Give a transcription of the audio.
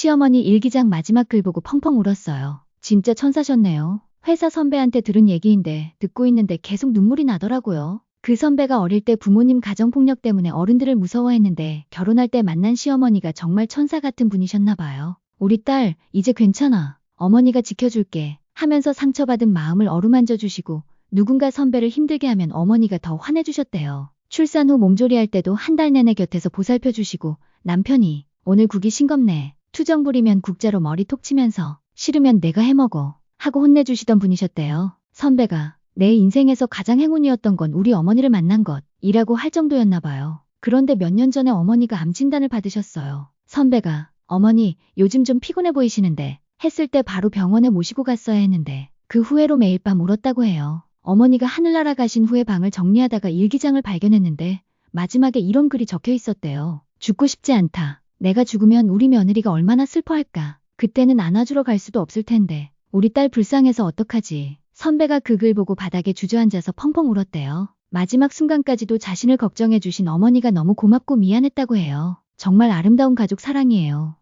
시어머니 일기장 마지막 글 보고 펑펑 울었어요. 진짜 천사셨네요. 회사 선배한테 들은 얘기인데 듣고 있는데 계속 눈물이 나더라고요. 그 선배가 어릴 때 부모님 가정폭력 때문에 어른들을 무서워했는데 결혼할 때 만난 시어머니가 정말 천사 같은 분이셨나 봐요. 우리 딸, 이제 괜찮아. 어머니가 지켜줄게. 하면서 상처받은 마음을 어루만져 주시고 누군가 선배를 힘들게 하면 어머니가 더 화내주셨대요. 출산 후 몸조리할 때도 한 달 내내 곁에서 보살펴 주시고 남편이 오늘 국이 싱겁네. 투정 부리면 국자로 머리 톡 치면서 싫으면 내가 해먹어. 하고 혼내주시던 분이셨대요. 선배가 내 인생에서 가장 행운이었던 건 우리 어머니를 만난 것이라고 할 정도였나 봐요. 그런데 몇 년 전에 어머니가 암 진단을 받으셨어요. 선배가 어머니 요즘 좀 피곤해 보이시는데 했을 때 바로 병원에 모시고 갔어야 했는데 그 후회로 매일 밤 울었다고 해요. 어머니가 하늘나라 가신 후에 방을 정리하다가 일기장을 발견했는데 마지막에 이런 글이 적혀 있었대요. 죽고 싶지 않다. 내가 죽으면 우리 며느리가 얼마나 슬퍼할까. 그때는 안아주러 갈 수도 없을 텐데 우리 딸 불쌍해서 어떡하지. 선배가 그글 보고 바닥에 주저앉아서 펑펑 울었대요. 마지막 순간까지도 자신을 걱정해 주신 어머니가 너무 고맙고 미안했다고 해요. 정말 아름다운 가족 사랑이에요.